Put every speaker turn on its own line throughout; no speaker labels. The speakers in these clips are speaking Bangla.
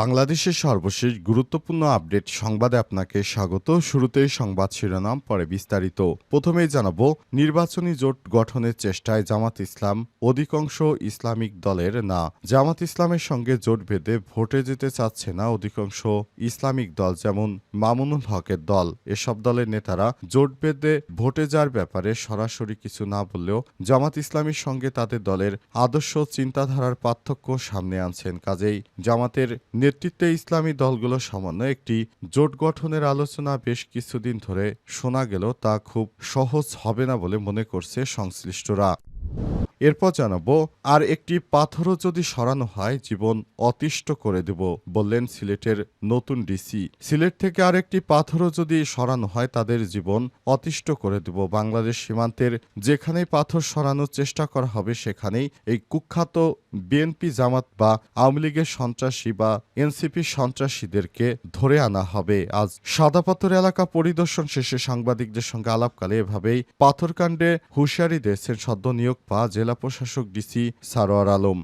বাংলাদেশের সর্বশেষ গুরুত্বপূর্ণ আপডেট সংবাদে আপনাকে স্বাগত। শুরুতেই সংবাদ শিরোনাম, পরে বিস্তারিত। প্রথমেই জানাব, নির্বাচনী জোট গঠনের চেষ্টায় জামাত ইসলাম অধিকাংশ ইসলামিক দলের না। জামাত ইসলামের সঙ্গে জোট বেঁধে ভোটে যেতে চাচ্ছে না অধিকাংশ ইসলামিক দল, যেমন মামুনুল হকের দল। এসব দলের নেতারা জোট বেঁধে ভোটে যাওয়ার ব্যাপারে সরাসরি কিছু না বললেও জামাত ইসলামীর সঙ্গে তাদের দলের আদর্শ চিন্তাধারার পার্থক্য সামনে আনছেন। কাজেই জামাতের নেতৃত্বে ইসলামী দলগুলোর সমন্বয়ে একটি জোট গঠনের আলোচনা বেশ কিছুদিন ধরে শোনা গেল, তা খুব সহজ হবে না বলে মনে করছে সংশ্লিষ্টরা। এরপর জানাব, আর একটি পাথরও যদি সরানো হয়, জীবন অতিষ্ঠ করে দেব, বললেন সিলেটের নতুন ডিসি। সিলেট থেকে আর একটি পাথরও যদি সরানো হয়, তাদের জীবন অতিষ্ঠ করে দেব। বাংলাদেশ সীমান্তের যেখানেই পাথর সরানোর চেষ্টা করা হবে, সেখানেই এই কুখ্যাত বিএনপি জামাত বা আওয়ামী লীগের সন্ত্রাসী বা এনসিপি সন্ত্রাসীদেরকে ধরে আনা হবে। আজ সাদাপাথর এলাকা পরিদর্শন শেষে সাংবাদিকদের সঙ্গে আলাপকালে এভাবেই পাথরকাণ্ডে হুঁশিয়ারি দিয়েছেন সদ্য নিয়োগ পাওয়া জেলা প্রশাসক ডিসি সারোয়ার আলম।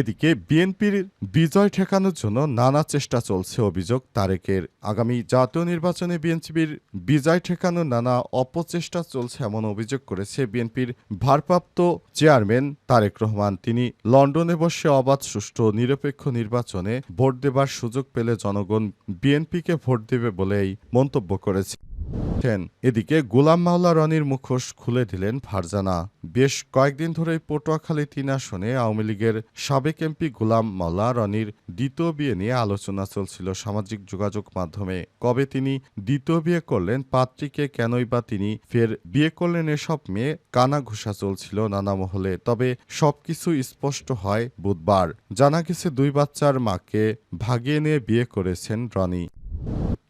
এদিকে বিএনপির বিজয় ঠেকানোর জন্য নানা চেষ্টা চলছে অভিযোগ তারেকের। আগামী জাতীয় নির্বাচনে বিএনপির বিজয় ঠেকানোর নানা অপচেষ্টা চলছে এমন অভিযোগ করেছে বিএনপির ভারপ্রাপ্ত চেয়ারম্যান তারেক রহমান। তিনি লন্ডনে বসে অবাধ, সুষ্ঠু, নিরপেক্ষ নির্বাচনে ভোট দেবার সুযোগ পেলে জনগণ বিএনপিকে ভোট দেবে বলেই মন্তব্য করেছে। এদিকে গোলাম মাওলা রনির মুখোশ খুলে দিলেন ফারজানা। বেশ কয়েকদিন ধরে পটুয়াখালী তিন আসনে আওয়ামী লীগের সাবেক এমপি গোলাম মাওলা রনির দ্বিতীয় বিয়ে নিয়ে আলোচনা চলছিল সামাজিক যোগাযোগ মাধ্যমে। কবে তিনি দ্বিতীয় বিয়ে করলেন, পাত্রীকে কেনই বা তিনি ফের বিয়ে করলেন এসব মেয়ে কানা ঘুষা চলছিল নানা মহলে। তবে সবকিছু স্পষ্ট হয় বুধবার। জানা গেছে দুই বাচ্চার মাকে ভাগিয়ে নিয়ে বিয়ে করেছেন রনি।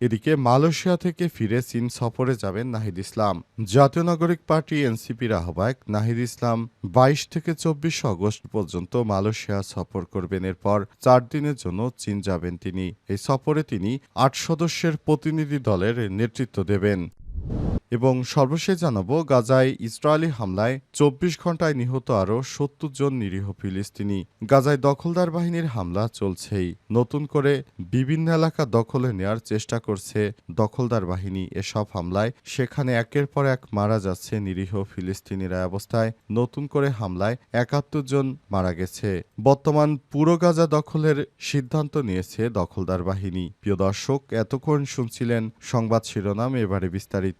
এদিকে মালয়েশিয়া থেকে ফিরে চীন সফরে যাবেন নাহিদ ইসলাম। জাতীয় নাগরিক পার্টি এনসিপির আহ্বায়ক নাহিদ ইসলাম বাইশ থেকে চব্বিশ আগস্ট পর্যন্ত মালয়েশিয়া সফর করবেন। এরপর চার দিনের জন্য চীন যাবেন তিনি। এই সফরে তিনি আট সদস্যের প্রতিনিধি দলের নেতৃত্ব দেবেন। এবং সর্বশেষ জানাব, গাজায় ইসরায়েলি হামলায় চব্বিশ ঘন্টায় নিহত আরও সত্তর জন নিরীহ ফিলিস্তিনি। গাজায় দখলদার বাহিনীর হামলা চলছেই। নতুন করে বিভিন্ন এলাকা দখলে নেয়ার চেষ্টা করছে দখলদার বাহিনী। এসব হামলায় সেখানে একের পর এক মারা যাচ্ছে নিরীহ ফিলিস্তিনিরা অবস্থায় নতুন করে হামলায় একাত্তর জন মারা গেছে। বর্তমান পুরো গাজা দখলের সিদ্ধান্ত নিয়েছে দখলদার বাহিনী। প্রিয় দর্শক, এতক্ষণ শুনছিলেন সংবাদ শিরোনাম, এবারে বিস্তারিত।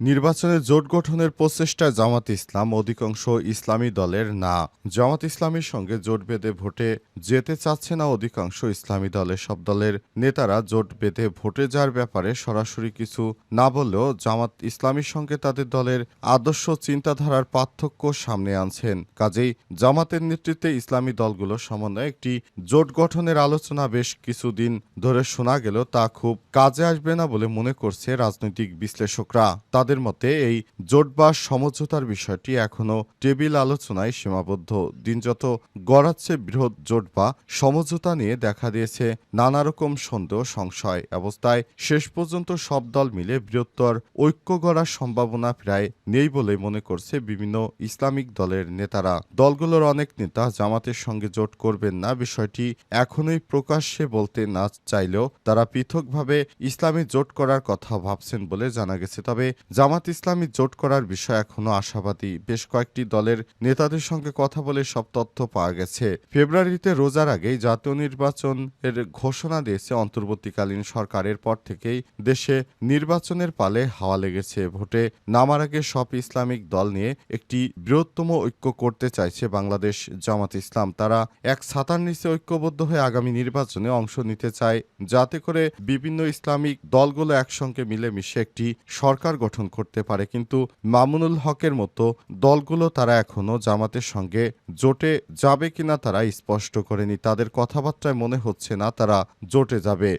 নির্বাচনে জোট গঠনের প্রচেষ্টায় জামাত ইসলাম অধিকাংশ ইসলামী দলের না। জামাত ইসলামীর সঙ্গে জোট বেঁধে ভোটে যেতে চাচ্ছে না অধিকাংশ ইসলামী দলের সব দলের নেতারা। জোট বেঁধে ভোটে যাওয়ার ব্যাপারে সরাসরি কিছু না বললেও জামাত ইসলামীর সঙ্গে তাদের দলের আদর্শ চিন্তাধারার পার্থক্য সামনে আনছেন। কাজেই জামাতের নেতৃত্বে ইসলামী দলগুলোর সমন্বয়ে একটি জোট গঠনের আলোচনা বেশ কিছুদিন ধরে শোনা গেল। তা খুব কাজে আসবে না বলে মনে করছে রাজনৈতিক বিশ্লেষকরা। তাদের মতে এই জোট বা সমঝোতার বিষয়টি এখনও টেবিল আলোচনায় সীমাবদ্ধ। দিন যত গড়াচ্ছে বৃহৎ জোট বা সমঝোতা নিয়ে দেখা দিয়েছে নানা রকম সন্দেহ, সংশয় অবস্থায়। শেষ পর্যন্ত সব দল মিলে বৃহত্তর ঐক্য গড়ার সম্ভাবনা প্রায় নেই বলে মনে করছে বিভিন্ন ইসলামিক দলের নেতারা। দলগুলোর অনেক নেতা জামাতের সঙ্গে জোট করবেন না, বিষয়টি এখনই প্রকাশ্যে বলতে না চাইলেও তারা পৃথকভাবে ইসলামী জোট করার কথা ভাবছেন বলে জানা গেছে। তবে জামাত ইসলামী জোট করার বিষয় এখনও আশাবাদী। বেশ কয়েকটি দলের নেতাদের সঙ্গে কথা বলে সব তথ্য পাওয়া গেছে। ফেব্রুয়ারিতে রোজার আগেই জাতীয় নির্বাচন এর ঘোষণা দিয়েছে অন্তর্বর্তীকালীন সরকারের পর থেকেই। দেশে নির্বাচনের পালে হাওয়া লেগেছে। ভোটে নামার আগে সব ইসলামিক দল নিয়ে একটি বৃহত্তম ঐক্য করতে চাইছে বাংলাদেশ জামাত ইসলাম। তারা এক ছাতার নিচে ঐক্যবদ্ধ হয়ে আগামী নির্বাচনে অংশ নিতে চায়। যাতে করে বিভিন্ন ইসলামিক দলগুলো একসঙ্গে মিলেমিশে একটি সরকার গঠন গঠন করতে পারে, কিন্তু মামুনুল হকের মতো দলগুলো তারা এখনও জামাতের সঙ্গে জোটে যাবে কিনা তারা স্পষ্ট করেনি। তাদের কথাবার্তায় মনে হচ্ছে না তারা জোটে যাবে।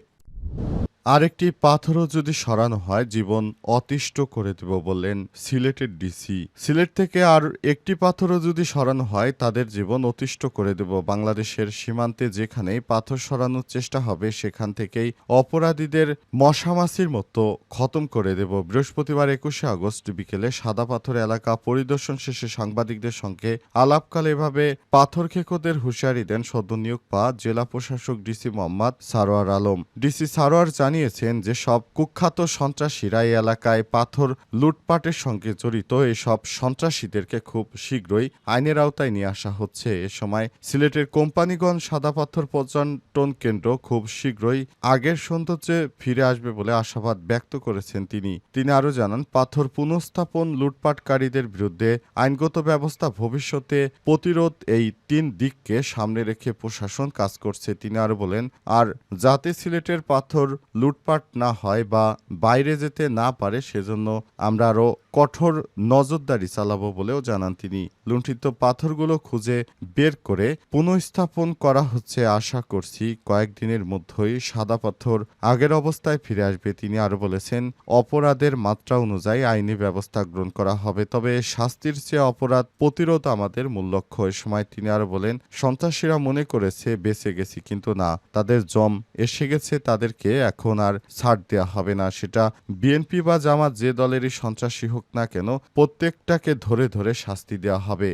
আরেকটি পাথরও যদি সরানো হয়, জীবন অতিষ্ঠ করে দেব বললেন সিলেটের ডিসি সিলেট থেকে আর একটি পাথরও যদি সরানো হয়, তাদের জীবন অতিষ্ঠ করে দেব। বাংলাদেশের সীমান্তে যেখানে পাথর সরানোর চেষ্টা হবে, সেখান থেকেই অপরাধীদের মশামাছির মতো খতম করে দেব। বৃহস্পতিবার একুশে আগস্ট বিকেলে সাদা পাথর এলাকা পরিদর্শন শেষে সাংবাদিকদের সঙ্গে আলাপকালে এভাবে পাথর খেকোদের হুঁশিয়ারি দেন সদ্য নিয়োগ পাওয়া জেলা প্রশাসক ডিসি মোহাম্মদ সারোয়ার আলম। ডিসি সারোয়ার জানিয়েছেন যে সব কুখ্যাত সন্ত্রাসীরা এই এলাকায় পাথর লুটপাটের সঙ্গে জড়িত। এসব সন্ত্রাসীদেরকে খুব শীঘ্রই আইনের আওতায় নিয়ে আসা হচ্ছে। এ সময় সিলেটের কোম্পানিগঞ্জ সাদা পাথর পর্যটন কেন্দ্র খুব শীঘ্রই আগের সৌন্দর্যে ফিরে আসবে বলে আশাবাদ ব্যক্ত করেছেন তিনি। তিনি আরও জানান, পাথর পুনঃস্থাপন লুটপাটকারীদের বিরুদ্ধে আইনগত ব্যবস্থা ভবিষ্যতে প্রতিরোধ এই তিন দিককে সামনে রেখে প্রশাসন কাজ করছে। তিনি আরও বলেন, আর যাতে সিলেটের পাথর লুটপাট না হয় বা বাইরে যেতে না পারে, সেজন্য আমরা আরও কঠোর নজরদারি চালাবো বলেও জানান তিনি। লুণ্ঠিত পাথরগুলো খুঁজে বের করে পুনঃস্থাপন করা হচ্ছে আশা করছি। কয়েকদিনের মধ্যেই সাদা পাথর আগের অবস্থায় ফিরে আসবে, তিনি আরও বলেছেন, অপরাধের মাত্রা অনুযায়ী আইনি ব্যবস্থা গ্রহণ করা হবে, তবে শাস্তির চেয়ে অপরাধ প্রতিরোধ আমাদের মূল লক্ষ্য। এ সময় তিনি আরও বলেন, সন্ত্রাসীরা মনে করেছে, বেঁচে গেছি, কিন্তু না, তাদের জম এসে গেছে, তাদেরকে এখন আর ছাড় দেওয়া হবে না। সেটা বিএনপি বা জামাত যে দলেরই সন্ত্রাসী হোক না কেন, প্রত্যেকটাকে ধরে ধরে শাস্তি দেওয়া হবে।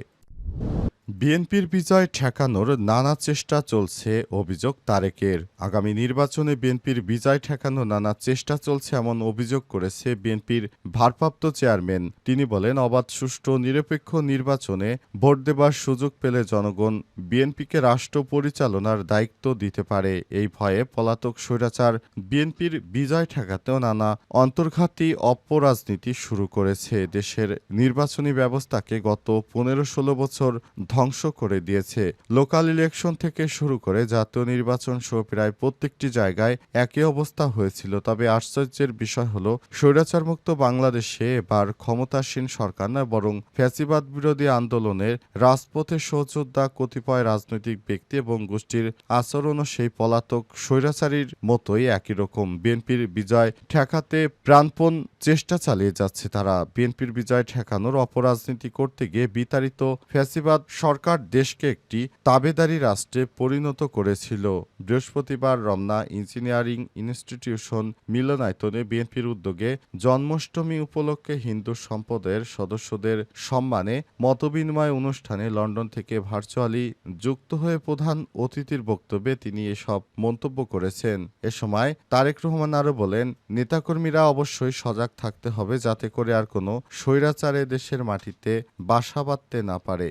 বিএনপির বিজয় ঠেকানোর নানা চেষ্টা চলছে, অভিযোগ তারেকের। আগামী নির্বাচনে বিএনপির বিজয় ঠেকানো নানা চেষ্টা চলছে এমন অভিযোগ করেছে বিএনপির ভারপ্রাপ্ত চেয়ারম্যান। তিনি বলেন, অবাধ, সুষ্ঠু, নিরপেক্ষ নির্বাচনে ভোট দেবার সুযোগ পেলে জনগণ বিএনপিকে রাষ্ট্র পরিচালনার দায়িত্ব দিতে পারে। এই ভয়ে পলাতক স্বৈরাচার বিএনপির বিজয় ঠেকাতেও নানা অন্তর্ঘাতী অপরাজনীতি শুরু করেছে। দেশের নির্বাচনী ব্যবস্থাকে গত পনেরো ষোলো বছর ধ্বংস করে দিয়েছে। লোকাল ইলেকশন থেকে শুরু করে জাতীয় নির্বাচন সহ প্রায় প্রত্যেকটি জায়গায় একই অবস্থা হয়েছিল। তবে আশ্চর্যের বিষয় হলো, স্বৈরাচারমুক্ত বাংলাদেশে এবার ক্ষমতাসীন সরকার নয়, বরং ফ্যাসিবাদ বিরোধী আন্দোলনের রাজপথে সহযোদ্ধা, কতিপয় রাজনৈতিক ব্যক্তি এবং গোষ্ঠীর আচরণও সেই পলাতক স্বৈরাচারীর মতোই একই রকম। বিএনপির বিজয় ঠেকাতে প্রাণপণ চেষ্টা চালিয়ে যাচ্ছে তারা। বিএনপির বিজয় ঠেকানোর অপরাজনীতি করতে গিয়ে বিতাড়িত ফ্যাসিবাদ সরকার দেশকে একটি তাবেদারি রাষ্ট্রে পরিণত করেছিল। বৃহস্পতিবার রমনা ইঞ্জিনিয়ারিং ইনস্টিটিউশন মিলনায়তনে বিএনপির উদ্যোগে জন্মাষ্টমী উপলক্ষে হিন্দু সম্পদের সদস্যদের সম্মানে মতবিনিময় অনুষ্ঠানে লন্ডন থেকে ভার্চুয়ালি যুক্ত হয়ে প্রধান অতিথির বক্তব্যে তিনি এসব মন্তব্য করেছেন। এ সময় তারেক রহমান আরও বলেন, নেতাকর্মীরা অবশ্যই সজাগ থাকতে হবে যাতে করে আর কোনো স্বৈরাচারে দেশের মাটিতে বাসা বাঁধতে না পারে।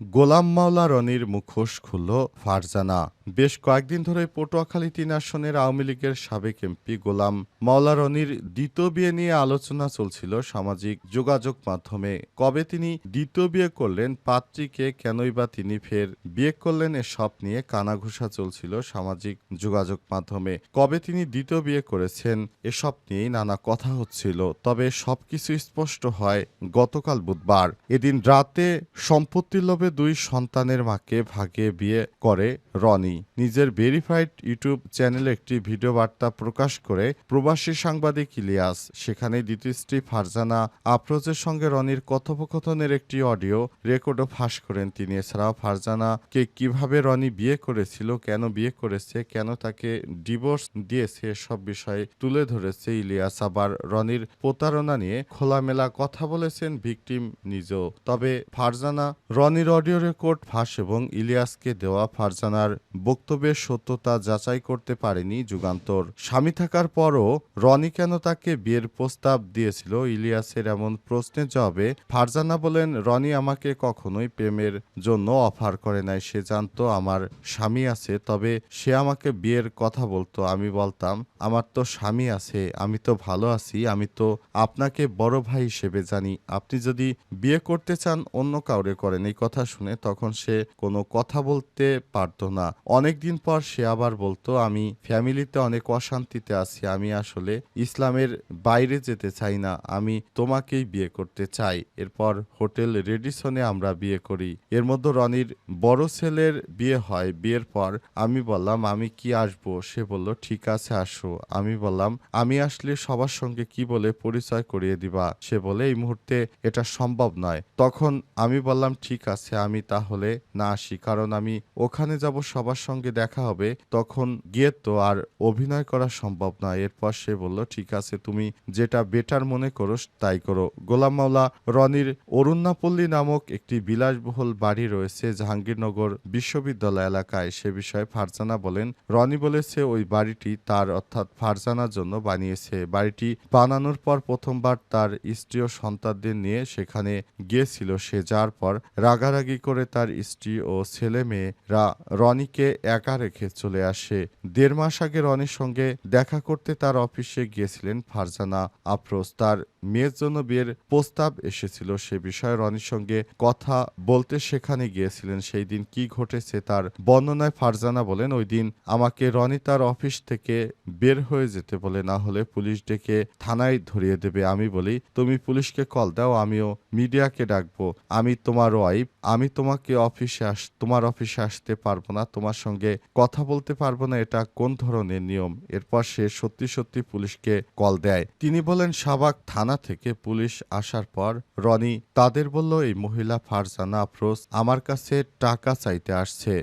গোলাম মাওলা রনির মুখোশ খুলল ফারজানা। বেশ কয়েকদিন ধরে পটুয়াখালী তিন আসনের আওয়ামী লীগের সাবেক এমপি গোলাম মাওলা রনির দ্বিতীয় বিয়ে নিয়ে আলোচনা চলছিল সামাজিক যোগাযোগ মাধ্যমে। কবে তিনি দ্বিতীয় বিয়ে করলেন, পাত্রীকে কেনই বা তিনি ফের বিয়ে করলেন, এসব নিয়ে কানাঘুষা চলছিল সামাজিক যোগাযোগ মাধ্যমে। কবে তিনি দ্বিতীয় বিয়ে করেছেন, এসব নিয়েই নানা কথা হচ্ছিল। তবে সবকিছু স্পষ্ট হয় গতকাল বুধবার। এদিন রাতে সম্পত্তির লোভে দুই সন্তানের মাকে ভাগে বিয়ে করে রনি। নিজের ভেরিফাইড ইউটিউব চ্যানেলে একটি ভিডিও বার্তা প্রকাশ করে প্রবাসী সাংবাদিক ইলিয়াস, সেখানে দ্বিতীয় স্ত্রী ফারজানা আফরোজের সঙ্গে রনির কথোপকথনের একটি অডিও রেকর্ডও ফাঁস করেন তিনি। এছাড়াও ফারজানাকে কীভাবে রনি বিয়ে করেছিল, কেন বিয়ে করেছে, কেন তাকে ডিভোর্স দিয়েছে, এসব বিষয়ে তুলে ধরেছে ইলিয়াস। আবার রনির প্রতারণা নিয়ে খোলামেলা কথা বলেছেন ভিকটিম নিজেও। তবে ফারজানা রনির অডিও রেকর্ড ফাঁস এবং ইলিয়াসকে দেওয়া ফারজানার বক্তব্যের সত্যতা যাচাই করতে পারেনি যুগান্তর। স্বামী থাকার পরও রনি কেন তাকে বিয়ের প্রস্তাব দিয়েছিল ইলিয়াসের এমন প্রশ্নের জবাবে ফারজানা বলেন, রনি আমাকে কখনোই প্রেমের জন্য অফার করে নাই, সে জানতো আমার স্বামী আছে, তবে সে আমাকে বিয়ের কথা বলতো, আমি বলতাম, আমার তো স্বামী আছে, আমি তো ভালো আছি, আমি তো আপনাকে বড় ভাই হিসেবে জানি, আপনি যদি বিয়ে করতে চান, অন্য কাউরে করেন। এই কথা শুনে তখন সে কোনো কথা বলতে পারতো না। অনেক দিন পর সে আবার বলতো, আমি ফ্যামিলিতে অনেক অশান্তিতে আছি, আমি আসলে ইসলামের বাইরে যেতে চাই না, আমি তোমাকেই বিয়ে করতে চাই। এরপর হোটেল রেডিসনে আমরা বিয়ে করি। এর মধ্যে রনির বড় ছেলের বিয়ে হয়, বিয়ের পর আমি বললাম, আমি কি আসব? সে বলল, ঠিক আছে, আসো। আমি বললাম, আমি আসলে সবার সঙ্গে কি বলে পরিচয় করিয়ে দিবা? সে বলে, এই মুহূর্তে এটা সম্ভব নয়। তখন আমি বললাম, ঠিক আছে আমি তাহলে না আসি, কারণ আমি ওখানে যাব, সবার সঙ্গে দেখা হবে, তখন গিয়ে তো আর অভিনয় করা সম্ভব নয় এরপর সে বলল, ঠিক আছে, তুমি যেটা বেটার মনে করো, তাই করো। গোলাম মাওলা রনির অরুণাপল্লী নামক একটি বিলাসবহুল বাড়ি রয়েছে জাহাঙ্গীরনগর বিশ্ববিদ্যালয় এলাকায়। সে বিষয়ে ফারজানা বলেন, রনি বলেছে ওই বাড়িটি তার অর্থাৎ ফারজানার জন্য বানিয়েছে। বাড়িটি বানানোর পর প্রথমবার তার স্ত্রী সন্তানদের নিয়ে সেখানে গিয়েছিল। সে যার পর রাগারাগি করে তার স্ত্রী ও ছেলে মেয়েরা রনিকে একা রেখে চলে আসে। দেড় মাস আগে রনির সঙ্গে দেখা করতে তার অফিসে গিয়েছিলেন ফারজানা আফরোজ। তার মেয়ের জন্য বিয়ের প্রস্তাব এসেছিল। সে বিষয়ে রনির সঙ্গে কথা বলতে সেখানে গিয়েছিলেন। সেই দিন কি ঘটেছে তার বর্ণনায় ফারজানা বলেন, ওই দিন আমাকে রনি তার অফিস থেকে বের হয়ে যেতে বলে, না হলে পুলিশ ডেকে থানায় ধরিয়ে দেবে। আমি বলি, তুমি পুলিশকে কল দাও, আমিও মিডিয়াকে ডাকবো। আমি তোমার ওয়াইফ আমি তোমাকে অফিসে আস, তোমার অফিসে আসতে পারব না, তোমার সঙ্গে কথা বলতে পারব না, এটা কোন ধরনের নিয়ম? এরপর সে সত্যি সত্যি পুলিশকে কল দেয়। তিনি বলেন সাবাক থানা থেকে পুলিশ আসার পর রনি তাদের বলল, এই মহিলা ফারজানা আফরোজ আমার কাছে টাকা চাইতে আসছে।